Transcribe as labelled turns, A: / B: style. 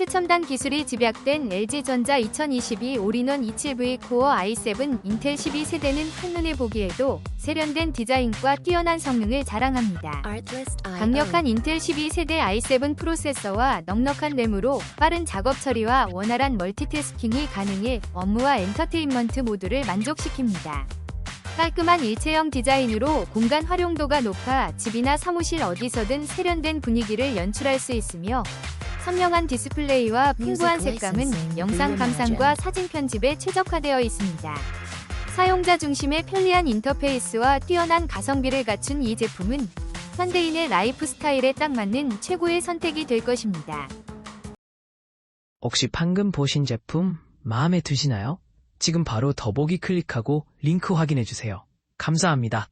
A: 최첨단 기술이 집약된 LG전자 2022 올인원 27V 코어 i7 인텔 12세대는 한눈에 보기에도 세련된 디자인과 뛰어난 성능을 자랑합니다. 강력한 인텔 12세대 i7 프로세서와 넉넉한 램으로 빠른 작업 처리와 원활한 멀티태스킹이 가능해 업무와 엔터테인먼트 모두를 만족시킵니다. 깔끔한 일체형 디자인으로 공간 활용도가 높아 집이나 사무실 어디서든 세련된 분위기를 연출할 수 있으며 선명한 디스플레이와 풍부한 색감은 영상 감상과 사진 편집에 최적화되어 있습니다. 사용자 중심의 편리한 인터페이스와 뛰어난 가성비를 갖춘 이 제품은 현대인의 라이프 스타일에 딱 맞는 최고의 선택이 될 것입니다.
B: 혹시 방금 보신 제품 마음에 드시나요? 지금 바로 더보기 클릭하고 링크 확인해 주세요. 감사합니다.